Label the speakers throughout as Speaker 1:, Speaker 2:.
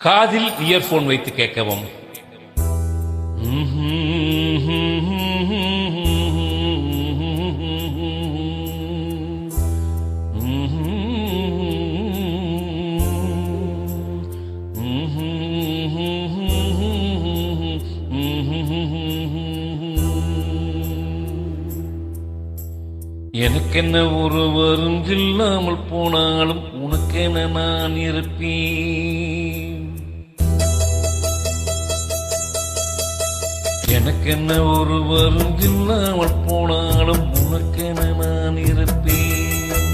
Speaker 1: காதில் இயர்போன் வைத்து கேட்கவும். எனக்கென்ன ஒருவரும் இல்லாமல் போனாலும் உனக்கென நான் இருப்பேன். எனக்கென்ன ஒருவரும் இல்லாமல் போனாலும் உனக்கென நான் இருப்பேன்.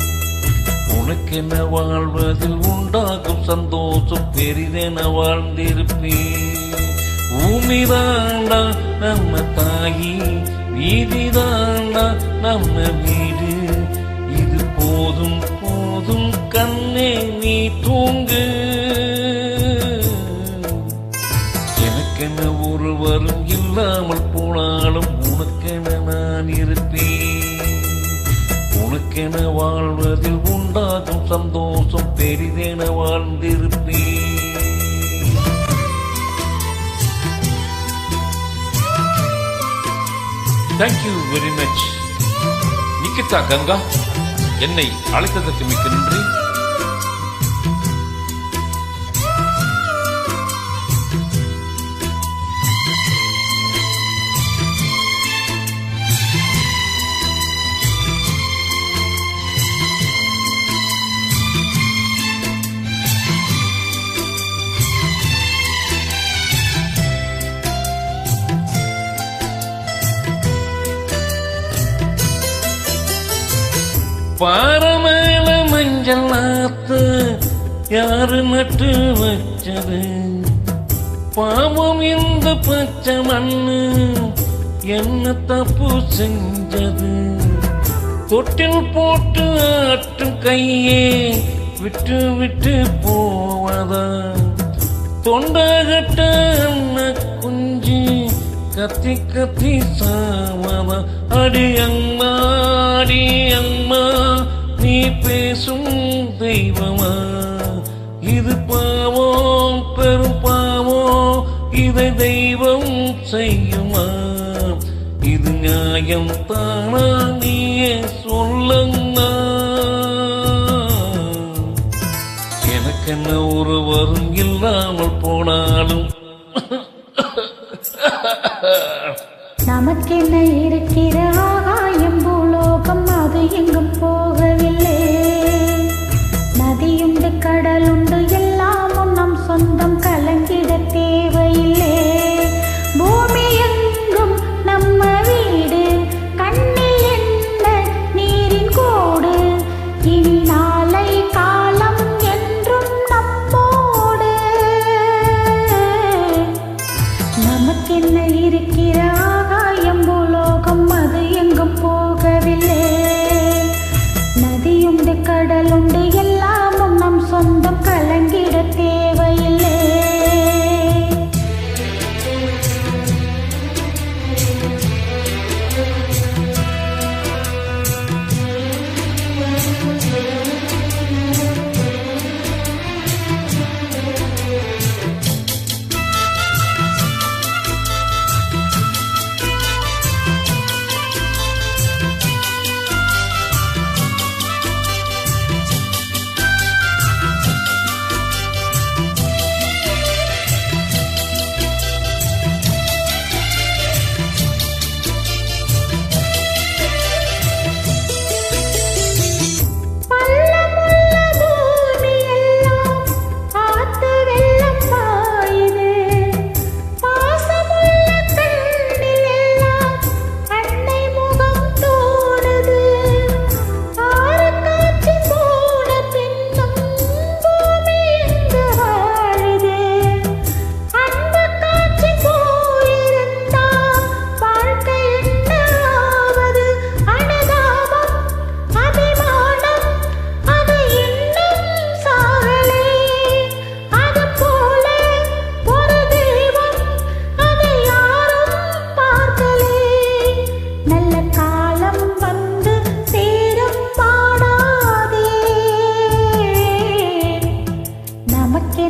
Speaker 1: உனக்கென வாழ்வதில் உண்டாகும் சந்தோஷம் பெரிதென வாழ்ந்திருப்பேன். பூமிதாண்டா நம்ம தாயி வீதிதாண்டா நம்ம வீடு. இது போதும் போதும் கண்ணே நீ தூங்கு. எனக்கென ஒருவரும் இல்லாமல் போனாலும் உனக்கென நான் இருப்பேன். உனக்கென வாழ்வதில் உண்டாகும் சந்தோஷம் பெரிதென வாழ்ந்திருப்பேன். Thank you very much Nikita Ganga என்னை அழைத்ததற்கு மிக்க நன்றி. பாரமேல மஞ்சள் நாத்து யாரு நட்டு வச்சது? பாவம் இந்த பச்சை மண்ணு என்ன தப்பு செஞ்சது? தொட்டில் போட்டு ஆட்டும் கையே விட்டு விட்டு போவதா? தொண்டாகட்ட அண்ண குஞ்சு கத்தி கத்தி சாவதா? அடி அம்மா பேசும் தெய்வமா? இது பாவம் பெரும் பாவம் இதை தெய்வம் செய்யுமா? இது நியாயம் தானா? நீயே சொல்லுங்க எனக்கென்ன ஒருவரும் இல்லாமல் போனாலும்.
Speaker 2: நமக்கென்ன இருக்கிற కడలుండు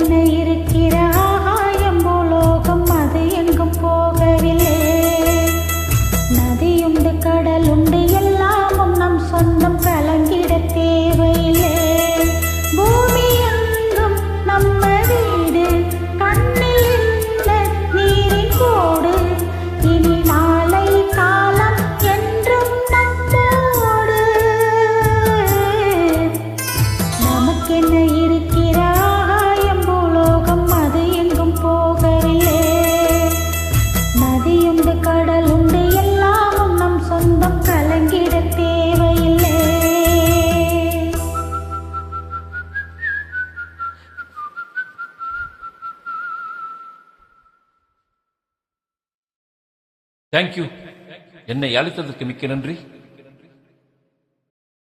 Speaker 2: என்ன இருக்கிறார்.
Speaker 1: தேங்க்யூ என்னை அழைத்ததற்கு மிக்க நன்றி.